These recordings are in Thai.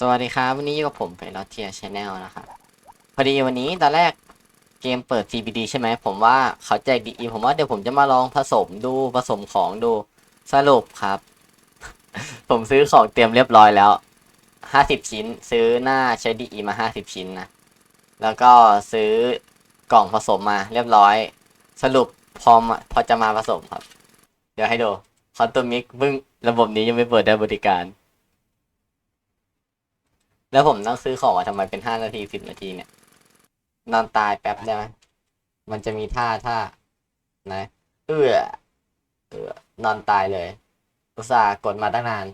สวัสดีครับ วันนี้อยู่กับผมไปรอเทียชแนลนะครับ พอดีวันนี้ตอนแรกเกมเปิด CBD ใช่ไหมผมว่าเขาแจกดีผมว่าเดี๋ยวผมจะมาลองผสมดูผสมของดูสรุปครับ ผมซื้อของเตรียมเรียบร้อยแล้วห้าสิบชิ้น ซื้อหน้าใช้ดีมาห้าสิบชิ้นนะแล้วก็ซื้อกล่องผสมมาเรียบร้อย สรุปพอมพอจะมาผสมครับ เดี๋ยวให้ดูคอนตัวมิกเพิ่งระบบนี้ยังไม่เปิดได้บริการ แล้วผมต้องซื้อของอะทำไมเป็นห้านาทีสิบนาทีเนี่ย นอนตายแป๊บได้ไหมมันจะมีท่าท่านะเอื้อเอื้อนอนตายเลย อุตส่าห์กดมาตั้งนาน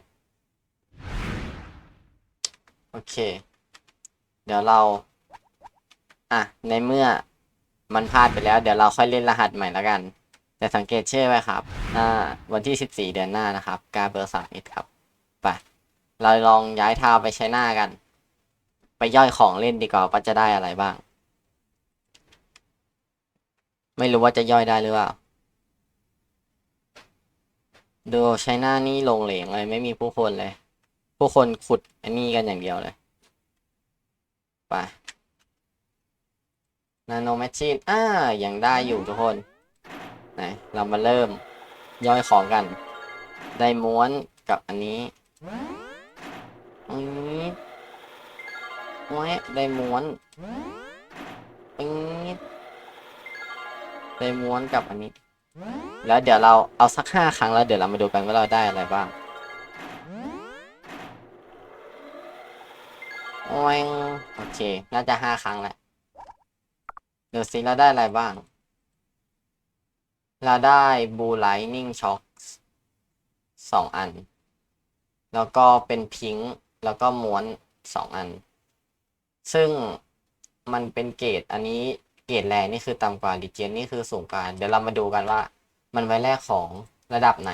โอเค เดี๋ยวเรา อะ ในเมื่อมันพลาดไปแล้ว เดี๋ยวเราค่อยเล่นรหัสใหม่แล้วกัน แต่สังเกตชื่อไว้ครับ อ่า วันที่สิบสี่เดือนหน้านะครับ กาเบอร์สามอิดครับ ไป เราลองย้ายทาวไปใช้หน้ากัน ไปย่อยของเล่นดีกว่าว่าจะได้อะไรบ้าง ไม่รู้ว่าจะย่อยได้หรือเปล่าดูใช้หน้านี่ลงเหลงเลยไม่มีผู้คนเลย ผู้คนขุดอันนี้กันอย่างเดียวเลยไปนาโนแมชชีนอ่ายังได้อยู่ทุกคนไหนเรามาเริ่มย่อยของกัน ได้ม้วนกับอันนี้ อันนี้แวะได้ม้วนปิงได้ม้วนกับอันนี้ แล้วเดี๋ยวเราเอาสักห้าครั้งแล้วเดี๋ยวเรามาดูกันว่าเราได้อะไรบ้างโอ้ยโอเค น่าจะห้าครั้งแหละเดี๋ยวสิเราได้อะไรบ้าง เราได้บูไลนิ่งช็อคสองอัน แล้วก็เป็นพิงค์ แล้วก็ม้วนสองอัน ซึ่งมันเป็นเกรดอันนี้เกรดแรงนี่คือต่ำกว่าดิเจนนี่คือสูงกว่าเดี๋ยวเรามาดูกันว่า มันไว้แลกของระดับไหน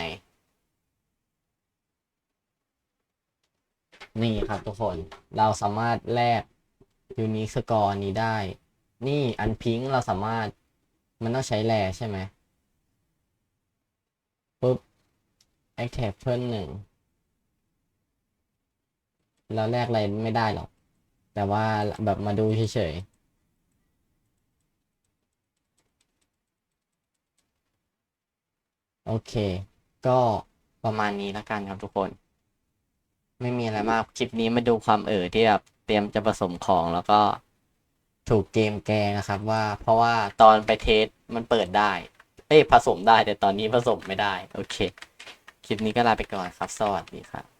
นี่ครับทุกคนเราสามารถแลกยูนิสกอร์นี้ได้ นี่อันพิงเราสามารถมันต้องใช้แรใช่ไหมปุ๊บ แอคแท็เพิ่มหนึ่ง เราแลกอะไรไม่ได้หรอก แต่ว่าแบบมาดูเฉยๆ โอเค ก็ประมาณนี้แล้วกันครับทุกคน ไม่มีอะไรมาก คลิปนี้มาดูความเอ่อที่แบบเตรียมจะผสมของแล้วก็ถูกเกมแกนะครับว่าเพราะว่าตอนไปเทสมันเปิดได้ เอ้ยผสมได้แต่ตอนนี้ผสมไม่ได้ โอเค คลิปนี้ก็ลาไปก่อนครับ สวัสดีครับ